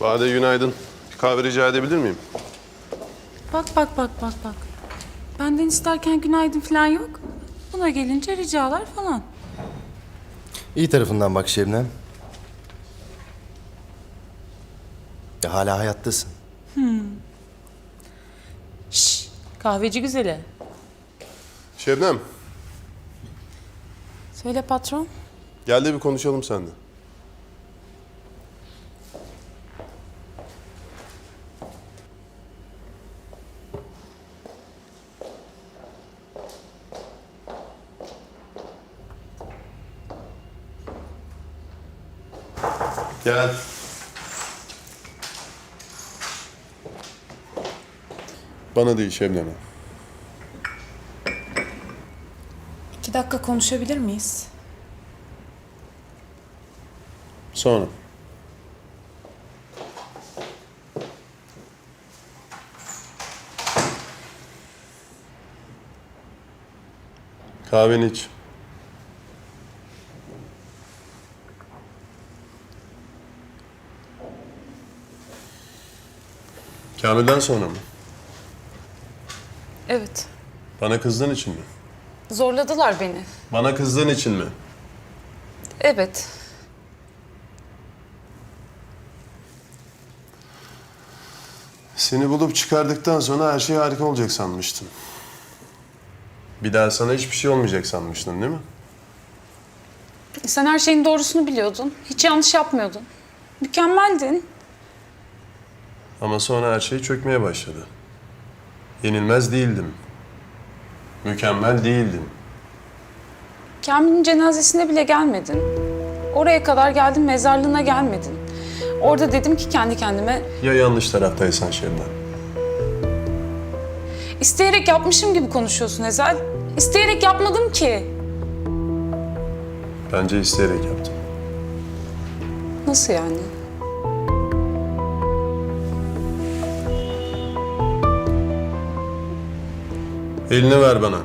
Bade günaydın. Bir kahve rica edebilir miyim? Bak bak bak bak bak. Benden isterken günaydın falan yok. Buna gelince ricalar falan. İyi tarafından bak Şebnem. Ya hala hayattasın. Şş, kahveci güzeli. Şebnem, Söyle patron. gel de bir konuşalım seninle. Gel. Bana değil Şebnem'e. İki dakika konuşabilir miyiz? Sonra. Kahveni iç. Kamil'den sonra mı? Evet. Bana kızdığın için mi? Zorladılar beni. Bana kızdığın için mi? Evet. Seni bulup çıkardıktan sonra her şey harika olacak sanmıştım. Bir daha sana hiçbir şey olmayacak sanmıştın değil mi? Sen her şeyin doğrusunu biliyordun. Hiç yanlış yapmıyordun. Mükemmeldin. Ama sonra her şey çökmeye başladı. Yenilmez değildim. Mükemmel değildim. Kamil'in cenazesine bile gelmedin. Oraya kadar geldin, mezarlığına gelmedin. Orada dedim ki kendi kendime, Ya yanlış taraftaysan Şebnem? isteyerek yapmışım gibi konuşuyorsun Ezel. İsteyerek yapmadım ki. Bence isteyerek yaptım. Nasıl yani? Elini ver bana.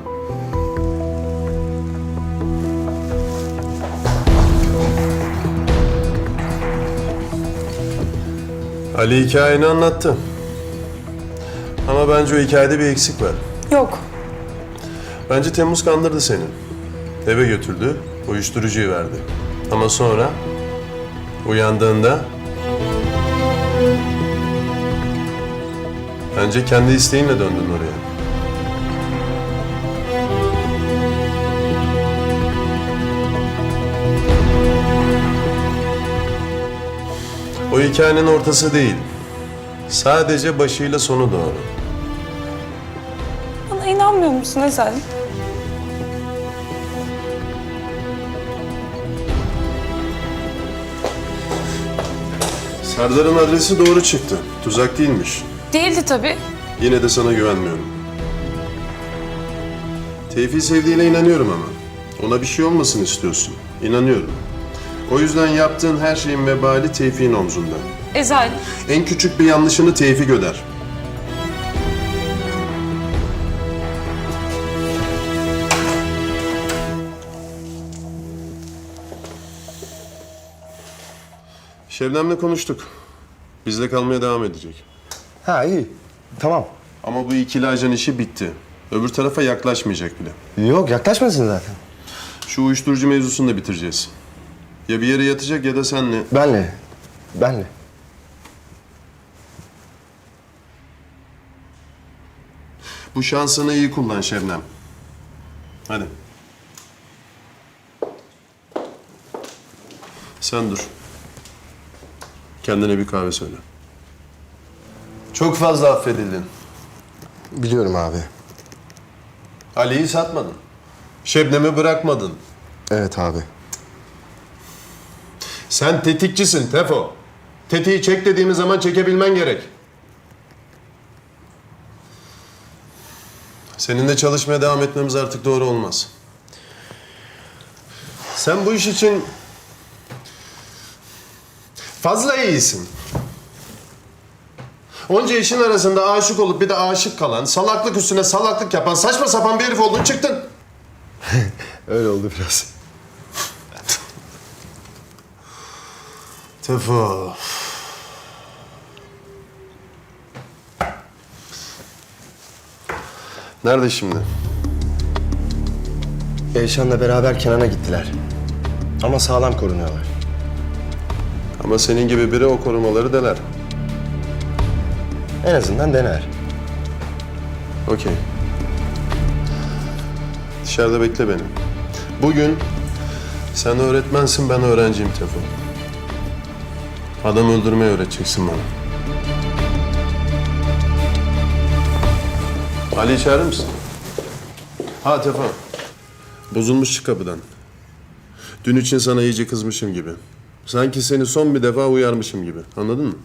Ali hikayeni anlattı. Ama bence o hikayede bir eksik var. Yok. Bence Temmuz kandırdı seni. Eve götürdü, uyuşturucuyu verdi. Ama sonra uyandığında bence kendi isteğinle döndün oraya. O hikayenin ortası değil. Sadece başıyla sonu doğru. Bana inanmıyor musun Ezel? Serdar'ın adresi doğru çıktı. Tuzak değilmiş. Değildi tabii. Yine de sana güvenmiyorum. Tevfik'i sevdiğine inanıyorum ama. Ona bir şey olmasın istiyorsun. İnanıyorum. O yüzden yaptığın her şeyin vebali Tevfik'in omzunda. Ezel, En küçük bir yanlışını Tevfik öder. Şebnem'le konuştuk. Bizde kalmaya devam edecek. Ha iyi. Tamam. Ama bu ikili ajan işi bitti. Öbür tarafa yaklaşmayacak bile. Yok yaklaşmasın zaten. Şu uyuşturucu mevzusunu da bitireceğiz. Ya bir yere yatacak ya da senle. Benle. Benle. Bu şansını iyi kullan Şebnem. Hadi. Sen dur. Kendine bir kahve söyle. Çok fazla affedildin. Biliyorum abi. Ali'yi satmadın. Şebnem'i bırakmadın. Evet abi. Sen tetikçisin Tefo. Tetiği çek dediğimiz zaman çekebilmen gerek. Seninle çalışmaya devam etmemiz artık doğru olmaz. Sen bu iş için fazla iyisin. Onca işin arasında aşık olup bir de aşık kalan, salaklık üstüne salaklık yapan saçma sapan bir herif oldun çıktın. Öyle oldu biraz. Tıfı. Nerede şimdi? Eyşan'la beraber Kenan'a gittiler. Ama sağlam korunuyorlar. Ama senin gibi biri o korumaları deler. En azından dener. Okey. Dışarıda bekle beni. Bugün sen öğretmensin, ben öğrenciyim Tefo. Adam öldürmeyi öğreteceksin bana. Ali çağırır mısın? Ha Tefo. Bozulmuş çık kapıdan. Dün için sana iyice kızmışım gibi. Sanki seni son bir defa uyarmışım gibi. Anladın mı?